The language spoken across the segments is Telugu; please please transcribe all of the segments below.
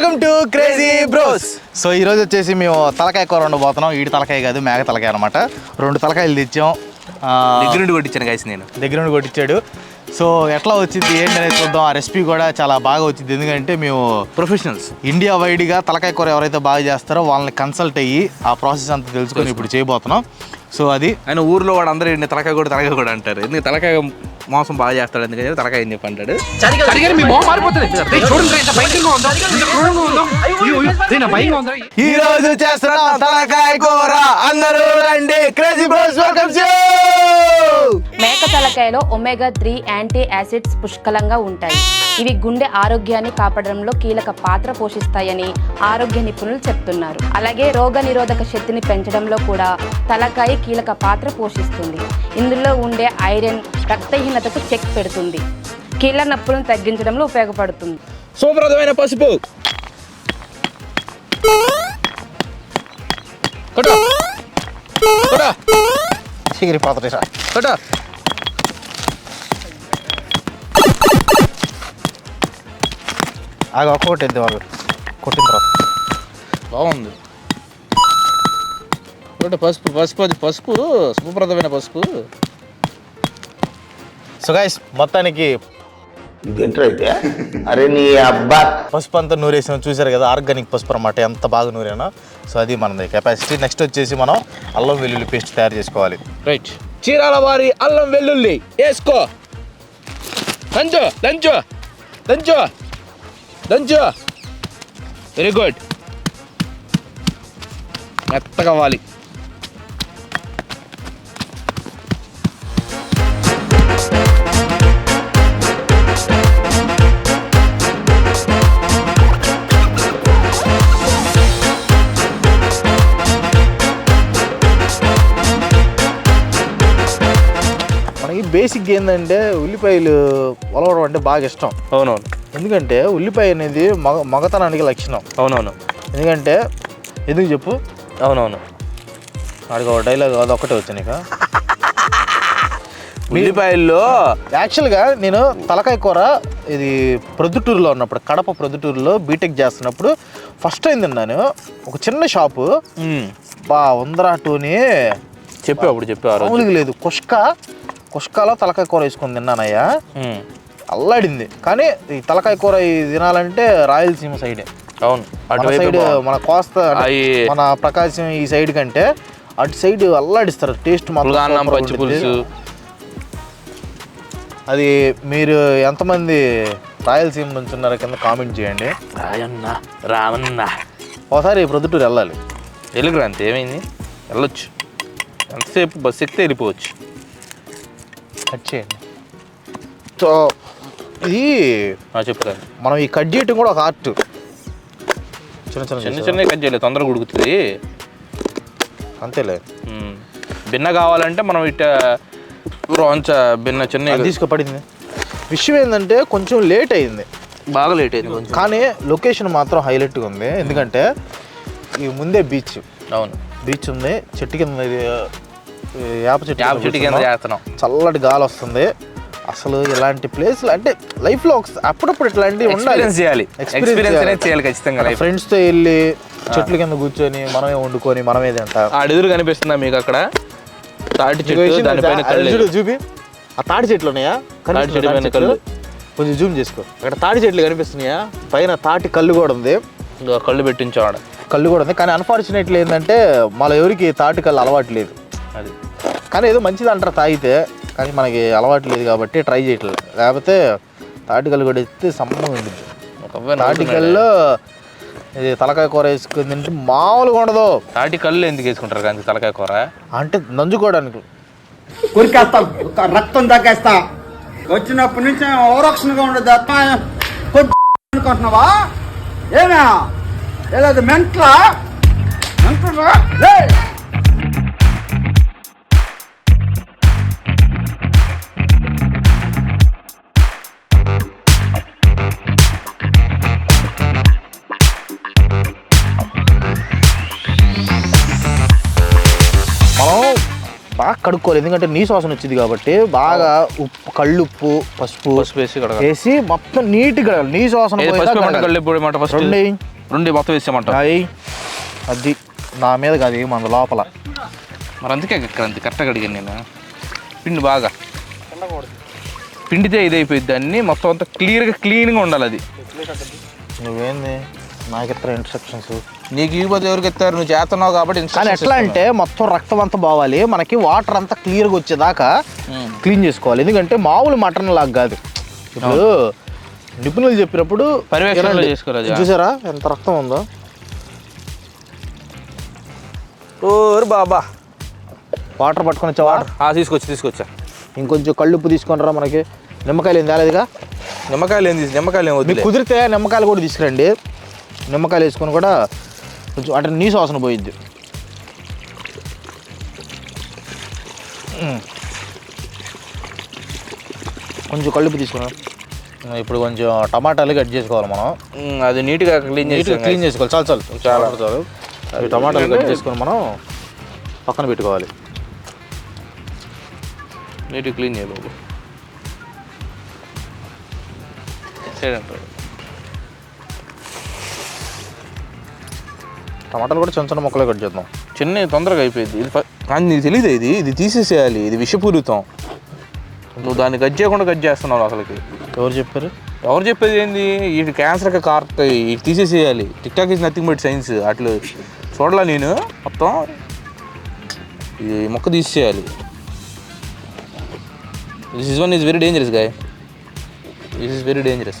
Welcome to crazy bros. So ఈ రోజు వచ్చేసి మేము తలకాయ కూర ఉండబోతున్నాం ఈడి తలకాయ కాదు మేక తలకాయ అనమాట రెండు తలకాయలు తెచ్చాం. దగ్గర నుండి కొట్టించాను గైస్ నేను. దగ్గర నుండి కొట్టించాడు. సో ఎట్లా వచ్చింది ఏంటి అనేది చూద్దాం. ఆ రెసిపీ కూడా చాలా బాగా వచ్చింది. ఎందుకంటే మేము ప్రొఫెషనల్స్ ఇండియా వైడ్గా తలకాయ కూర ఎవరైతే బాగా చేస్తారో వాళ్ళని కన్సల్ట్ అయ్యి ఆ ప్రాసెస్ అంతా తెలుసుకొని ఇప్పుడు చేయబోతున్నాం. సో అది ఆయన ఊర్లో వాడు అందరూ తలకాయ కూడా తలకాయ కూడా అంటారు. ఎందుకు తలకాయ మోసం బాగా చేస్తాడు ఎందుకని తలకాయ అని చెప్పి అంటాడు సరిగ్గా మీ మొహం మారిపోతుంది. రేయ్, చూడండి రేయ్, ఎంత భయంకరంగా ఉందో. ఎంత క్రూరంగా ఉందో. అయ్యో అయ్యో, రేయ్, నా భయంగా ఉందో. ఈ రోజు చేస్తున్నాం తలకాయ కూర అందరూ రండి. క్రేజీ బ్రోస్ వెల్కమ్ మేక తలకాయలో ఒమేగా త్రీ యాంటీ యాసిడ్స్ పుష్కలంగా ఉంటాయి. ఇవి గుండె ఆరోగ్యాన్ని కాపాడడంలో కీలక పాత్ర పోషిస్తాయని ఆరోగ్య నిపుణులు చెప్తున్నారు. అలాగే రోగ నిరోధక శక్తిని పెంచడంలో కూడా తలకాయ కీలక పాత్ర పోషిస్తుంది. ఇందులో ఉండే ఐరన్ రక్తహీనతకు చెక్ పెడుతుంది. కీళ్ళ నొప్పులను తగ్గించడంలో ఉపయోగపడుతుంది. శుభ్రతమైన పసుపు. చిగిరిపోతుంది కొట్టు ఆగ ఒక్కొక్కటి ఎద్దు వాళ్ళు కొట్టిన తర్వాత బాగుంది కొట్టు పసుపు పసుపు అది పసుపు శుభ్రతమైన పసుపు సో గైస్ మొత్తానికి ఇదేంట్రా అయితే అరే నీ అబ్బా. పసుపు అంతా నూరేసాం చూసారు కదా ఆర్గానిక్ పసుపు అనమాట ఎంత బాగా నూరేనా. సో అది మనది. కెపాసిటీ నెక్స్ట్ వచ్చేసి మనం అల్లం వెల్లుల్లి పేస్ట్ తయారు చేసుకోవాలి. రైట్ చీరాల వారి అల్లం వెల్లుల్లి. వేసుకో. దంచు దంచు దంచు దంచు. వెరీ గుడ్ మెత్తగా అవ్వాలి. బేసిక్ ఏంటంటే ఉల్లిపాయలు వలవడం అంటే బాగా ఇష్టం. అవునవును. ఎందుకంటే ఉల్లిపాయ అనేది మగ మగతనానికి లక్షణం. అవునవును. ఎందుకంటే ఎందుకు చెప్పు? అవునవును. వాడికి ఒక డైలాగ్ అది ఒక్కటే వచ్చా నీకు. ఉల్లిపాయల్లో యాక్చువల్గా నేను తలకాయ కూర ఇది ప్రొద్దుటూరులో ఉన్నప్పుడు కడప ప్రొద్దుటూరులో బీటెక్ చేస్తున్నప్పుడు ఫస్ట్ టైం తిన్నాను. ఒక చిన్న షాపు. బా ఉందరా టోని. చెప్పు అప్పుడు చెప్పు లేదు. కుష్క కుష్కలో తలకాయ కూర వేసుకొని తిన్నానయ్యా. అల్లాడింది. కానీ ఈ తలకాయ కూర తినాలంటే రాయలసీమ సైడే. అవును. అటువైపు సైడ్ మన కోస్తా అంటే మన ప్రకాశం ఈ సైడ్ కంటే అటు సైడ్ అల్లాడిస్తారు. టేస్ట్ పులుసు. అది మీరు ఎంతమంది రాయలసీమ నుంచి ఉన్నారో కింద కామెంట్ చేయండి. రాయన్న రావన్న. ఒకసారి ప్రొద్దుటూరు వెళ్ళాలి. అంతే ఏమైంది? వెళ్ళొచ్చు. ఎంతసేపు బస్ ఎక్కితే వెళ్ళిపోవచ్చు. కట్ చేయండి. సో ఇది కానీ మనం ఈ కట్ చేయటం కూడా ఒక ఆర్ట్. చిన్న చిన్న చిన్న చిన్న. కట్ చేయలేదు తొందరగా ఉడుకుతుంది. అంతేలే. భిన్న కావాలంటే మనం ఇట రోంచ భిన్న చిన్న తీసుకుపడింది. విషయం ఏంటంటే కొంచెం లేట్ అయింది. బాగా లేట్ అయింది కానీ లొకేషన్ మాత్రం హైలైట్గా ఉంది. ఎందుకంటే ఈ ముందే బీచ్. అవును. బీచ్ ఉంది చెట్టు కింద వేప చెట్టు యాప చెట్టు కింద. చేస్తున్నాం. చల్లటి గాలి వస్తుంది. అసలు ఇలాంటి ప్లేస్లు అంటే లైఫ్లో ఒక అప్పుడప్పుడు ఇట్లాంటివి ఉండాలి. ఎక్స్పీరియన్స్ చేయాలి. ఎక్స్పీరియన్స్ చేయాలి. అనేది చేయాలి. ఖచ్చితంగా లైఫ్ ఫ్రెండ్స్తో వెళ్ళి చెట్ల కింద కూర్చొని మనమే వండుకొని మనమే తింటాం. ఆ ఎదురు కనిపిస్తుందా మీకు అక్కడ? తాటి చెట్టు దానిపైన? కళ్ళు. చూడు చూపి. ఆ తాడి చెట్లు ఉన్నాయా? కనిపిస్తుందా చెట్టు తాటి పైన చెట్లు? కళ్ళు. కొంచెం జూమ్ చేసుకో. అక్కడ తాడి చెట్లు కనిపిస్తున్నాయా? పైన తాటి కళ్ళు కూడా ఉంది. కళ్ళు పెట్టించావాడ కళ్ళు కూడా ఉంది. కానీ అన్ఫార్చునేట్లీ ఏంటంటే మన ఎవరికి తాటి కళ్ళు అలవాటు లేదు. అది. కానీ ఏదో మంచిది అంటారు తాగితే కానీ మనకి అలవాటు లేదు కాబట్టి ట్రై చేయట్లేదు. లేకపోతే తాటి కళ్ళు కూడా ఎత్తే సమ్మగా ఉంటుంది ఒక అబ్బాయి తాటి నవ్వుతున్నాడు. కళ్ళు ఇది తలకాయ కూర వేసుకుని తింటే మామూలుగా ఉండదు. తాటి కళ్ళు ఎందుకు వేసుకుంటారు కానీ తలకాయ కూర? అంటే నంజుకోవడానికి. కొరికేస్తా. రక్తం తగ్గేస్తా వచ్చినప్పటి నుంచి ఓరక్షణగా ఉండదు. అనుకుంటున్నావా? ఏనా ఏదో మెంట్లా? మెంట్లా? బాగా కడుక్కోవాలి. ఎందుకంటే నీ వాసన వచ్చింది కాబట్టి బాగా ఉప్పు కళ్ళుప్పు పసుపు పసుపు వేసి కడగాలి. వేసి మొత్తం నీట్గా నీ వాసన కడగాలి. ఏమంట ఫస్ట్? రెండు మొత్తం వేసేయమంట అయ్యి అది నా మీద కాదు మన లోపల. మరి అందుకే కరెక్ట్గా అడిగాను నేను. పిండి బాగా. పిండితే ఇది అయిపోయింది అన్ని. మొత్తం అంతా క్లియర్గా క్లీన్గా ఉండాలి అది. నువ్వేంది? నాకు ఇతర ఇన్స్ట్రక్షన్స్ నీకు ఇవ్వదు ఎవరికి ఎత్తారు? నువ్వు చేస్తున్నావు కాబట్టి కానీ ఎట్లా. అంటే మొత్తం రక్తం అంతా బావాలి మనకి వాటర్ అంతా క్లియర్గా వచ్చేదాకా. క్లీన్ చేసుకోవాలి. ఎందుకంటే మామూలు మటన్ లాగా కాదు. ఇప్పుడు నిపుణులు చెప్పినప్పుడు పర్యవేక్షణలో. చూసారా? ఎంత రక్తం ఉందో? ఓరు బాబా. వాటర్ పట్టుకొని వచ్చావా? ఆ, తీసుకొచ్చి తీసుకొచ్చా. ఇంకొంచెం కళ్ళుప్పు తీసుకొని రా మనకి? నిమ్మకాయలు ఏం తేలేదుగా? నిమ్మకాయలు ఏం తీసి నిమ్మకాయలు ఏం కుదిరితే నిమ్మకాయలు కూడా తీసుకురండి. నిమ్మకాయలు వేసుకొని కూడా కొంచెం అంటే నీ వాసన పోయిద్ది. కొంచెం కళ్ళుప్పు తీసుకున్నాం. ఇప్పుడు కొంచెం టమాటాలు కట్ చేసుకోవాలి మనం. అది నీట్గా క్లీన్ చేసి క్లీన్ చేసుకోవాలి. చాలు చాలు. చాలా. చాలు అవి టమాటాలు కట్ చేసుకొని మనం పక్కన పెట్టుకోవాలి. నీట్గా క్లీన్ చేయాలి సైడ్ అంటారు. టమాటాలు కూడా చిన్న చిన్న ముక్కలు కట్ చేద్దాం. చిన్న తొందరగా అయిపోయింది. ఇది కానీ నీకు తెలియదు ఇది? ఇది తీసేసేయాలి. ఇది విషపూరితం. నువ్వు దాన్ని కట్ చేయకుండా కట్ చేస్తున్నావు అసలుకి. ఎవరు చెప్పారు? ఎవరు చెప్పేది ఏంది? ఇది క్యాన్సర్కి కారుతాయి ఇది తీసేసేయాలి. TikTok is nothing but science అట్లు చూడలా నేను మొత్తం. ఇది మొక్క తీసేయాలి this is one is very dangerous guy this is very dangerous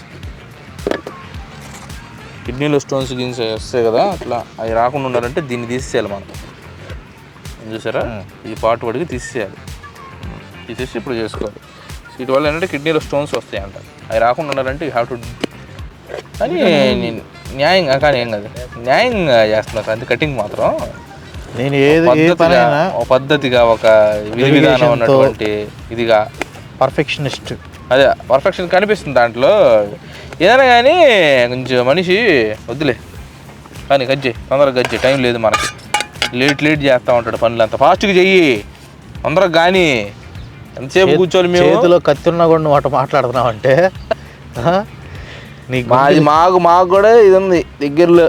కిడ్నీలో స్టోన్స్ గిన్స్ వస్తాయి కదా అట్లా అవి రాకుండా ఉండాలంటే దీన్ని తీసేయాలి మనం. చూసారా? ఈ పాటు పడికి తీసేయాలి. తీసేసి ఇప్పుడు చేసుకోవాలి. వీటి వల్ల ఏంటంటే కిడ్నీలో స్టోన్స్ వస్తాయి అంట. అవి రాకుండా ఉండాలంటే యూ హ్యావ్ టు కానీ నేను న్యాయంగా కానీ ఏం కాదు. న్యాయంగా చేస్తున్నా అంతే కటింగ్ మాత్రం. నేను ఏది ఒక పద్ధతిగా ఒక విధి విధానం. ఉన్నటువంటి ఇదిగా. పర్ఫెక్షనిస్ట్ అదే పర్ఫెక్షన్ కనిపిస్తుంది దాంట్లో. ఏదైనా కానీ కొంచెం మనిషి వద్దులే. కానీ గజ్జే తొందరగా గజ్జే టైం లేదు మనకి. లేట్ లేట్ చేస్తూ ఉంటాడు పనులు అంత. ఫాస్ట్గా చెయ్యి. తొందరగా కానీ. ఎంతసేపు కూర్చోవాలి మేము? చేతిలో కత్తిన్నా కూడా నువ్వు అటు మాట్లాడుతున్నావు అంటే నీకు మాది మాకు మాకు కూడా ఇది ఉంది. దగ్గరలో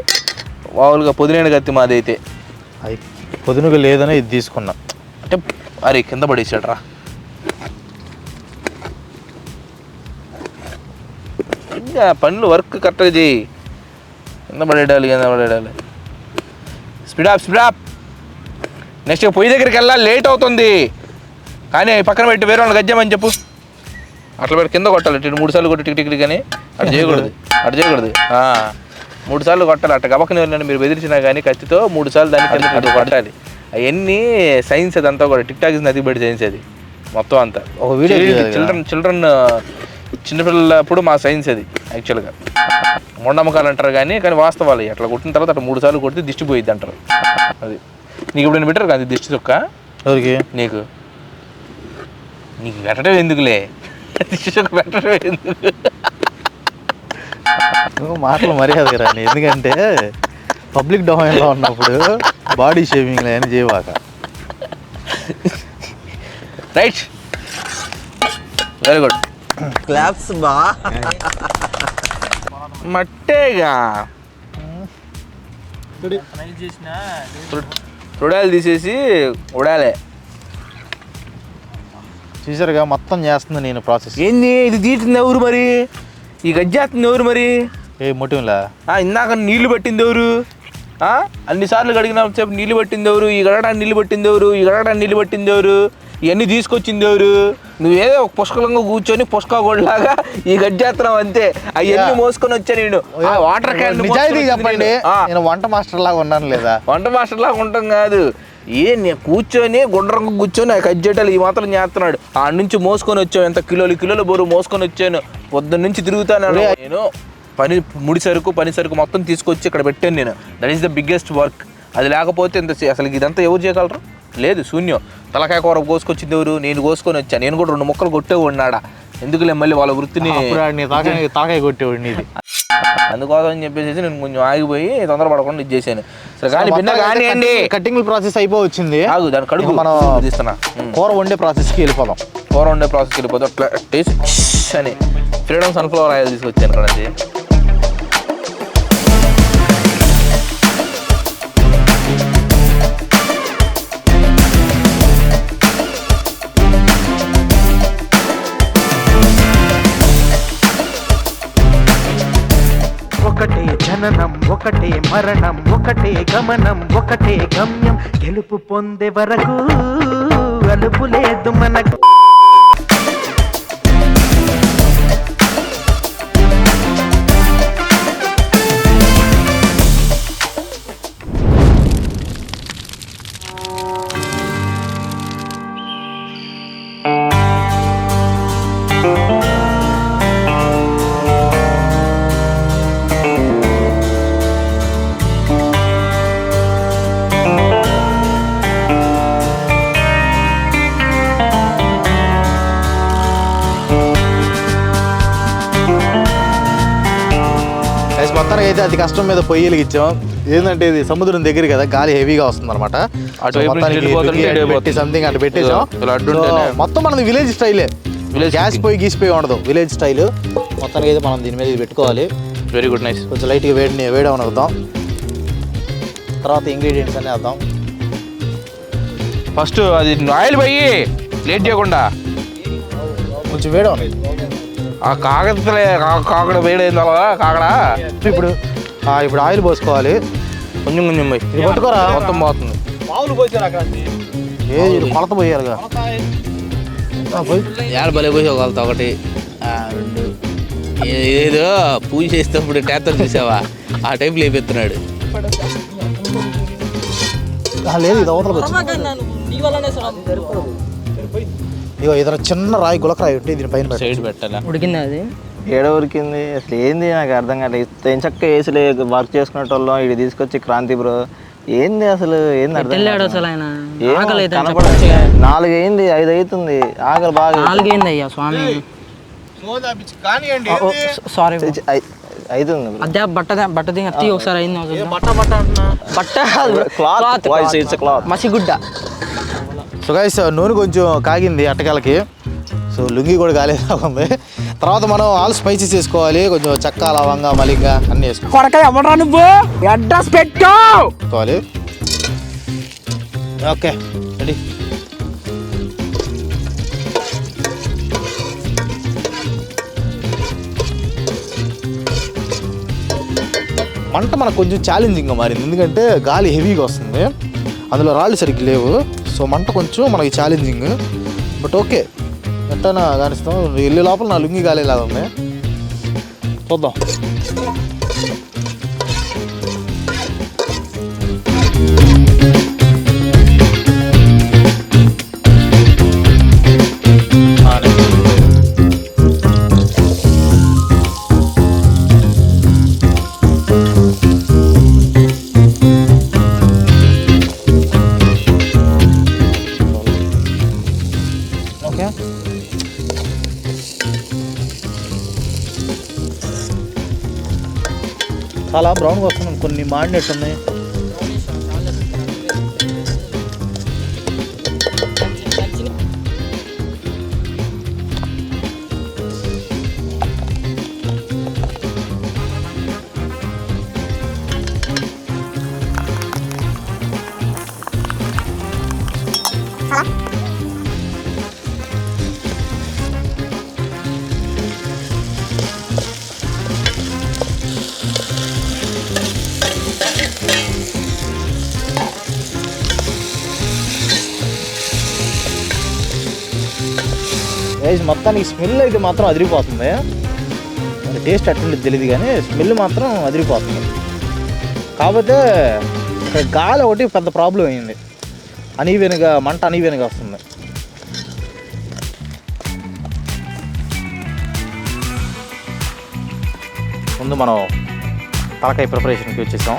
మామూలుగా పొదిలేని కత్తి మాది అయితే. అది పొదునుగా లేదని ఇది తీసుకున్నా. అంటే అరే కింద పడేసాడు రా ఇంకా పనులు వర్క్ కరెక్ట్గా చేయి. కింద పడేయాలి కింద పడేయాలి speed up speed up next పొయ్యి దగ్గరికి వెళ్ళాలి లేట్ అవుతుంది. కానీ పక్కన పెట్టి వేరే వాళ్ళకి గజ్జమని చెప్పు. అట్లా పెట్టి కింద కొట్టాలి ఇటు మూడు సార్లు కొట్టి టిక్ టిక్ అని. అటు చేయకూడదు అటు చేయకూడదు. మూడు సార్లు కొట్టాలి అట్ట గబక్కని వెళ్ళిన మీరు బెదిరించినా కానీ కత్తితో మూడు సార్లు దాన్ని కింద అటు కొట్టాలి. అవన్నీ సైన్స్ అదంతా కూడా TikTok nothing but science అది. మొత్తం అంతా. ఒక వీడియో. చిల్డ్రన్ చిల్డ్రన్ చిన్నపిల్లలప్పుడు మా సైన్స్ అది యాక్చువల్గా మూఢనమ్మకాలు అంటారు కానీ కానీ వాస్తవాలు అట్లా కొట్టిన తర్వాత అట్లా మూడు సార్లు కొడితే దిష్టి పోయిద్ది అంటారు. అది. నీకు ఇప్పుడు నేను పెట్టారు కదా దిష్టి చొక్క ఎవరికి? నీకు. నీకు పెట్టడం ఎందుకులే? దిష్టి చొక్క పెట్టడం ఎందుకు? నువ్వు మాటలు మర్యాద రాని ఎందుకంటే పబ్లిక్ డొమైన్లో ఉన్నప్పుడు బాడీ షేవింగ్ అని చేయవాక రైట్. వెరీ గుడ్ క్లాప్స్ బా. మట్టేగా. రుడాలు తీసేసి ఉడాలే. చూసారుగా మొత్తం చేస్తుంది నేను ప్రాసెస్ ఏంది? ఇది తీసింది ఎవరు మరి? ఈ గజ్జేస్తుంది ఎవరు మరి? ఏ మోటివ్లా ఆ, ఇందాక నీళ్ళు పట్టింది ఎవరు? ఆ? అన్నిసార్లు కడిగిన సేపు నీళ్ళు పట్టింది ఎవరు? ఈ గడగడానికి నీళ్ళు పట్టింది ఎవరు? ఈ గడగడానికి నీళ్ళు పట్టింది ఎవరు? ఇవన్నీ తీసుకొచ్చింది ఎవరు? నువ్వేదో ఒక పుష్కలంగా కూర్చొని పుష్కగోడ్లాగా ఈ గజ్జేస్తున్నావు అంతే. అవన్నీ మోసుకొని వచ్చా నేను? ఆ వాటర్ క్యాన్ నిజాయితీ చెప్పండి. నేను? వంట మాస్టర్ లాగా ఉన్నాను లేదా? వంట మాస్టర్ లాగా ఉంటాం కాదు. ఏ నే కూర్చొని గుండ్రంగా కూర్చొని కజ్జేటాలు ఈ మాత్రం చేస్తున్నాడు. ఆ నుంచి మోసుకొని వచ్చావు. ఎంత కిలోలు కిలోలు బరువు మోసుకొని వచ్చాను. పొద్దున్న నుంచి తిరుగుతాను నేను పని ముడి సరుకు పని సరుకు మొత్తం తీసుకొచ్చి ఇక్కడ పెట్టాను నేను. That is the biggest work అది లేకపోతే ఇంత అసలు ఇదంతా ఎవరు చేయగలరు? లేదు శూన్యం. తలకాయ కూర కోసుకొచ్చింది ఎవరు? నేను కోసుకొని వచ్చాను నేను కూడా రెండు ముక్కలు కొట్టే ఉన్నాడా ఎందుకులే మళ్ళీ వాళ్ళ వృత్తిని తాకాయ కొట్టేవాడిని ఇది. అందుకోసం అని చెప్పేసి నేను కొంచెం ఆగిపోయి తొందరపడకుండా ఇది చేశాను. సరే కానీ భిన్న కానివ్వండి కటింగ్ ప్రాసెస్ అయిపోవచ్చింది. ఆగు దాని ఇక మనం తీస్తున్నా. కూర వండే ప్రాసెస్కి వెళ్ళిపోదాం. కూర వండే ప్రాసెస్కి వెళ్ళిపోతే అట్లా టేస్ట్ అని. ఫ్రీడమ్ సన్ఫ్లవర్ ఆయిల్ తీసుకొచ్చాను ఇక్కడ జననం ఒకటే మరణం ఒకటే గమనం ఒకటే గమ్యం. గెలుపు పొందే వరకు అలుపు లేదు మనకు. మొత్తానికి అయితే అతి కష్టం మీద పొయ్యి వెలిగించాం ఏంటంటే ఇది సముద్రం దగ్గర కదా గాలి హెవీగా వస్తుంది అనమాట. సంథింగ్ అటు పెట్టేసాం మొత్తం మనది విలేజ్ స్టైలే. గ్యాస్. పొయ్యి గీసిపోయి ఉండదు విలేజ్ స్టైల్. మొత్తానికి అయితే మనం దీని మీద ఇది పెట్టుకోవాలి. వెరీ గుడ్ నైస్ కొంచెం లైట్గా వేడి వేడి అవనవుతాం తర్వాత ఇంగ్రీడియంట్స్ అన్నీ వేద్దాం. ఫస్ట్ అది ఆయిల్ పోయి లేట్ చేయకుండా. కొంచెం వేడి ఆ కాకతలే కాకడ వేడైన తర్వాత కాకడ? ఇప్పుడు ఆ, ఇప్పుడు ఆయిల్ పోసుకోవాలి. కొంచెం కొంచెం పోయి. ఇది పట్టుకోరా. మొత్తం పోతుంది. ఏ ఇది కొలత పోయారుగా. ఆ, పోయి. ఏడ భలే పోయి ఒకళ్ళతో ఒకటి? రెండు. ఏదో పూజ చేసేటప్పుడు టేతర్ చూసావా? ఆ టైప్ లేపెత్తున్నాడు. లేదు ఇది అవతలకు వచ్చింది. ఇగో ఇతర చిన్న రాయి గులకరాయి ఉంటే దీని పైన. సైడ్ పెట్టాలా? ఏడో ఉరికింది? అసలు ఏంది నాకు అర్థం కాలేదు ఏం చక్క ఏసీలో వర్క్ చేసుకునేటోళ్ళం ఇది తీసుకొచ్చి క్రాంతి బ్రో ఏంది అసలు? ఏంది అర్థం కనపడట్లే. నాలుగు అయింది ఐదు అవుతుంది ఆకలి బాగా స్వామి. సారీ చి- ఐ- అవుతుంది bro. అదే బట్ట బట్ట దిగ ఒకసారి అయింది బట్ట బట్ట బట్ట cloth? మసిగుడ్డ. సో గైస్ నూనె కొంచెం కాగింది అట్టకాలకి. సో లుంగి కూడా కాలేదా ఉంది తర్వాత మనం ఆల్ స్పైసెస్ వేసుకోవాలి కొంచెం చెక్క లవంగా మలింగా అన్నీ కొడక ఎవడరా నువ్వు? అడ్రస్ వేసుకోవాలి ఓకే రెడీ. మంట మనకు కొంచెం ఛాలెంజింగ్గా మారింది. ఎందుకంటే గాలి హెవీగా వస్తుంది. అందులో రాళ్ళు సరిగ్గా లేవు. సో మంట కొంచెం మనకి ఛాలెంజింగ్ బట్ ఓకే ఎట్టనా కానిస్తాం వెళ్ళే లోపల నా లుంగి గాలేలాగా ఉంది చూద్దాం. मारने समय గైస్ మొత్తానికి స్మెల్ అయితే మాత్రం అదిరిపోతుంది. మరి టేస్ట్ అట్టుండేది తెలియదు కానీ స్మెల్ మాత్రం అదిరిపోతుంది. కాకపోతే ఇక్కడ గాలి ఒకటి పెద్ద ప్రాబ్లం అయింది. అనీవెనుగా మంట అనీవెనుగా వస్తుంది. ముందు మనం తలకాయ ప్రిపరేషన్కి వచ్చేసాం.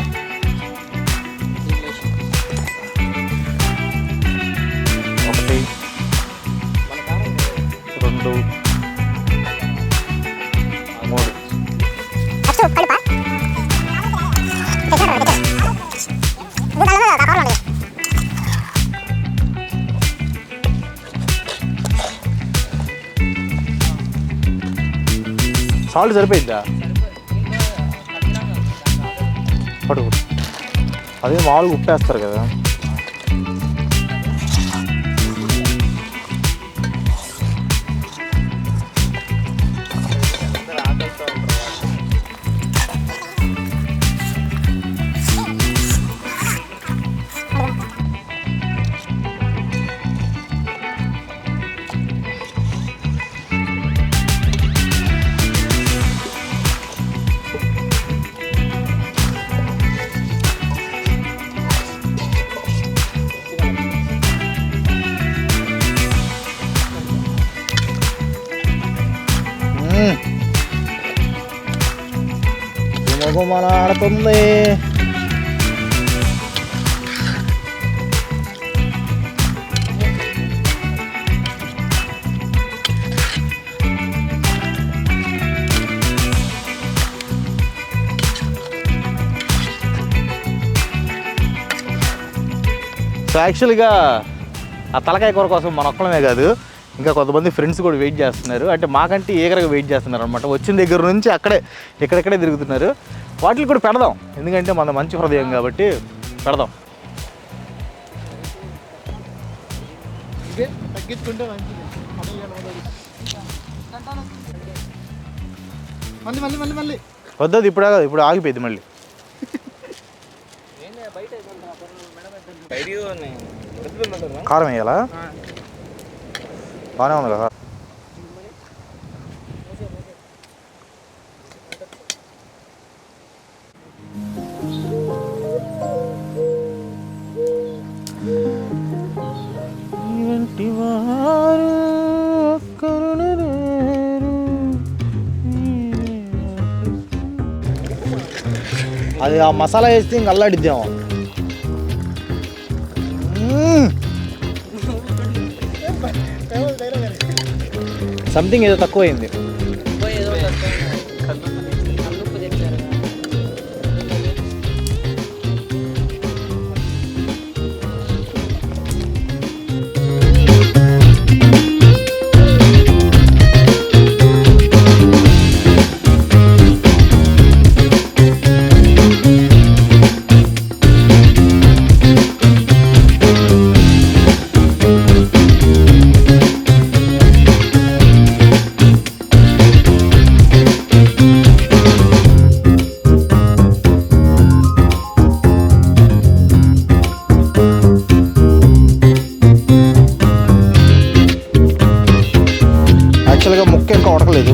సాల్ట్ సరిపోయిద్దా పడు అదే మామూలుగా ఉప్పేస్తారు కదా. మన సో యాక్చువల్గా ఆ తలకాయ కూర కోసం మన ఒక్కడమే కాదు ఇంకా కొంతమంది ఫ్రెండ్స్ కూడా వెయిట్ చేస్తున్నారు. అంటే మాకంటే ఏగరగా వెయిట్ చేస్తున్నారు అనమాట వచ్చిన దగ్గర నుంచి అక్కడే ఎక్కడెక్కడే తిరుగుతున్నారు. వాటిని కూడా పెడదాం. ఎందుకంటే మన మంచి హృదయం కాబట్టి పెడదాం. తగ్గించుకుంటే మళ్ళీ మళ్ళీ మళ్ళీ మళ్ళీ వద్దది ఇప్పుడు ఆగదు ఇప్పుడు ఆగిపోయింది మళ్ళీ. కారం వేయాలా? బాగానే ఉంది కదా. అది ఆ మసాలా వేస్తే ఇంక అల్లాడిద్దాం సంథింగ్ ఏదో తక్కువైంది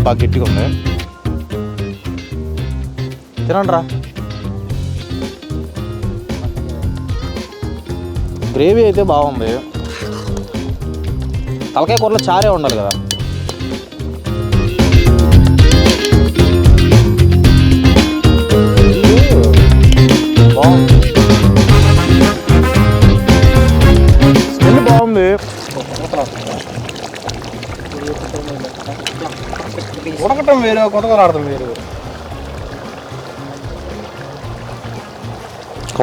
బాగా గట్టిగా ఉంది. తినండి రా. గ్రేవీ అయితే బాగుంది. తలకాయ కూరలో చారే ఉండాలి కదా. బాగుంది. స్మెల్ బాగుంది. ఉడకటం వేరు కొత్తగా ఆడటం వేరు.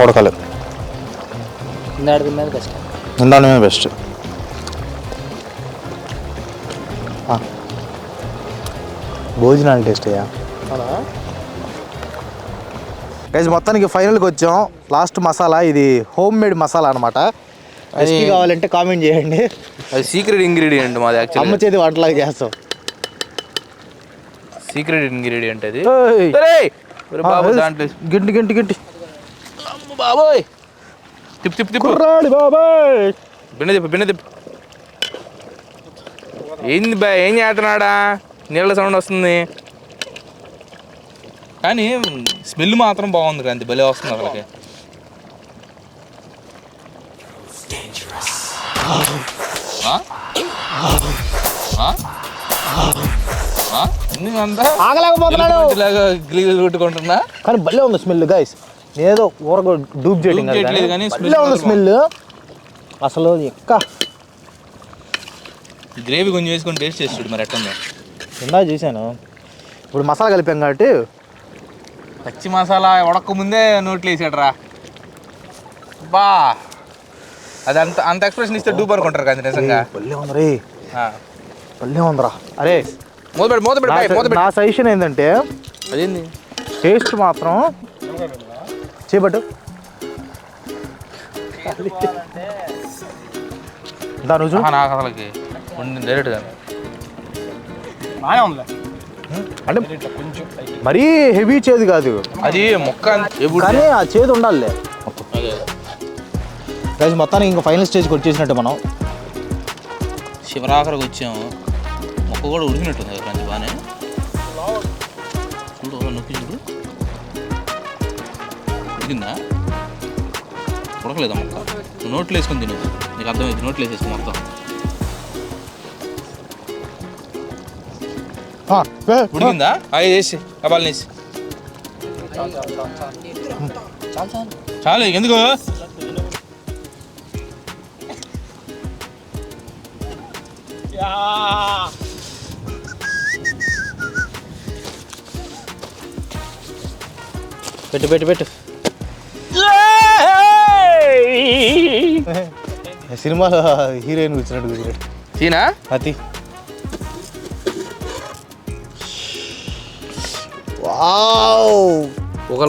ఉడకాలి. ఇందాడి మీద కష్టం బెస్ట్ భోజనాలు టేస్ట్ అయ్యా గైజ్ మొత్తానికి ఫైనల్కి వచ్చాం. లాస్ట్ మసాలా ఇది హోమ్ మేడ్ మసాలా అనమాట రెసిపీ కావాలంటే కామెంట్ చేయండి. అది సీక్రెట్ ఇంగ్రీడియంట్ మాది అమ్మ యాక్చువల్లీ చేతి వంటలాగా చేస్తాం. సీక్రెట్ ఇంగ్రీడియంట్ అది. గింటి గింటి గింటి. అమ్మ బాబోయ్. తిప్పు తిప్పు తిప్పు. కుర్రాడి బాబాయ్. బిన్న తిప్పు బిన్న తిప్పు. ఏంది బా ఏం చేస్తున్నాడా? నీళ్ళ సౌండ్ వస్తుంది. కానీ స్మెల్ మాత్రం బాగుంది క్రాంతి భలే వస్తుంది అసలుకి. ఆ? ఆ? ఆగలేకపోతున్నాడు. గిలిగిలి కొట్టుకుంటున్నా? కానీ భలే ఉంది స్మెల్ గైస్ ఏదో ఊరగా డూప్ చేయట్లేదు కానీ భలే ఉంది స్మెల్. అసలు ఎక్క గ్రేవీ కొంచెం వేసుకొని టేస్ట్ చేసి చూడు మరి ఎట్టుంది. ఇందా చూశాను. ఇప్పుడు మసాలా కలిపాం కాబట్టి పచ్చి మసాలా ఉడక ముందే నోట్లు వేసాడరా బా అది అంత అంత ఎక్స్ప్రెషన్ ఇస్తే డూప్ అనుకుంటారు కదా నిజంగా. భలే ఉంది రే. ఆ. భలే ఉందిరా. అరే నా బాయ్ సజెషన్ ఏంటంటే అదేంది? టేస్ట్ మాత్రం చేపట్టు. దాని రుజు నాకు అసలుకి ఉండి డైరెక్ట్గా అంటే మరీ హెవీ చేదు కాదు. అది మొక్క ఎప్పుడు కానీ ఆ చేదు ఉండాలి మొత్తానికి ఇంకా ఫైనల్ స్టేజ్కి వచ్చేసినట్టు మనం. శివరాఖరికి వచ్చాము. మొక్క కూడా ఉడికినట్టుంది కదా కొంచెం బాగానే చూడు నొక్కి చూడు. ఉడికిందా? ఉడకలేదా మొక్క నోట్లో వేసుకొని తిను. నీకు అర్థమైంది నోట్లో వేసేసుకో మొత్తం. ఉడికిందా? అవి వేసి కబాలు వేసి. చాలు ఎందుకు? పెట్టు పెట్టు పెట్టు. సినిమాలో హీరోయిన్ కూర్చున్నట్టు కూర్చున్నట్టు తీనా అతి.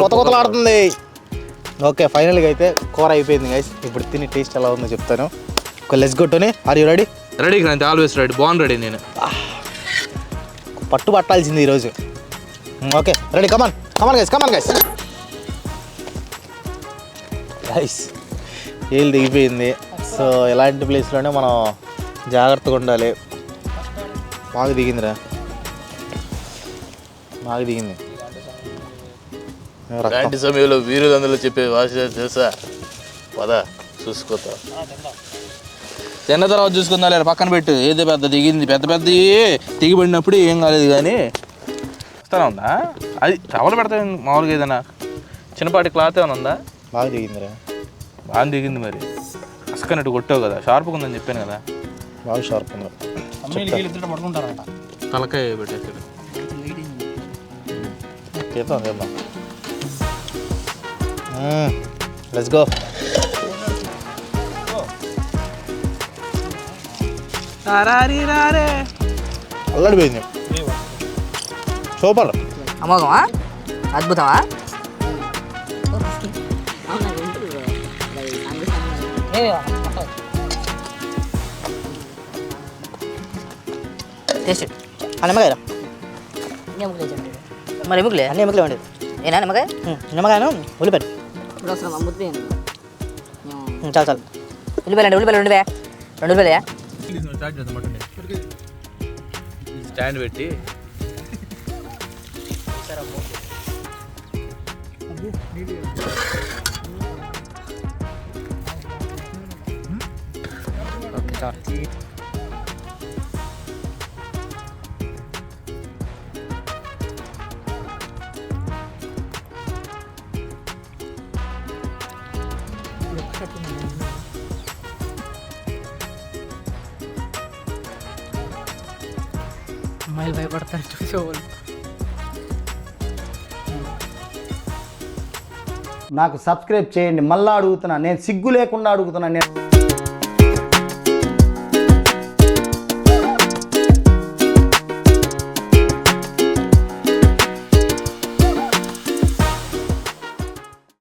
కొత్త కొత్తలు ఆడుతుంది. ఓకే ఫైనల్గా అయితే కూర అయిపోయింది గైస్ ఇప్పుడు తిని టేస్ట్ ఎలా ఉందో చెప్తాను. ఒక లెస్ కొట్టుని are you ready ready Kranthi always ready బాగుంది రెడీ నేను. పట్టు పట్టాల్సింది ఈరోజు. Okay ready come on come on guys come on guys guys ఏళ్ళు దిగిపోయింది. సో ఇలాంటి ప్లేస్లోనే మనం జాగ్రత్తగా ఉండాలి. బాగా దిగిందిరా. బాగా దిగింది. ఇలాంటి సమయంలో వీరు అందులో చెప్పే భాష తెలుసా? పద చూసుకోతా తిన్న తర్వాత చూసుకుందా లేదా పక్కన పెట్టు. ఏదో పెద్ద దిగింది. పెద్ద పెద్ద దిగిపడినప్పుడు ఏం కాలేదు కానీ. వస్తానే ఉందా? అది టవల్ పెడతా మామూలుగా ఏదైనా? చిన్నపాటి క్లాత్ ఏమైనా ఉందా? బాగా దిగిందిరా బాగా దిగింది మరి అసకనట్టు కొట్టావు కదా షార్ప్గా ఉందని చెప్పాను కదా బాగా షార్ప్ ఉంది తలకాయ పెట్టేసాడు చేద్దాం చేద్దాం లెట్స్ గో అల్లడిపోయింది సూపర్ అమోఘమా అద్భుతమా టేస్ట్ ఆ నిమ్మకాయ మరి ఎముకలే అన్ని నిమ్మకాయ ఉండేది ఏనా నిమ్మకాయ? నిమ్మకాయను ఉల్లిపాయ ఇప్పుడు అసలు అమ్ముతుంది చాలు చాలు. ఉల్లిపాయలు అంటే ఉల్లిపాయలు రెండు రెండు ఉల్లిపాయలే స్టాండ్ పెట్టి అమ్మాయిలు భయపడతారు చూసేవాళ్ళు నాకు సబ్స్క్రైబ్ చేయండి మళ్ళీ అడుగుతున్నా నేను సిగ్గు లేకుండా అడుగుతున్నా నేను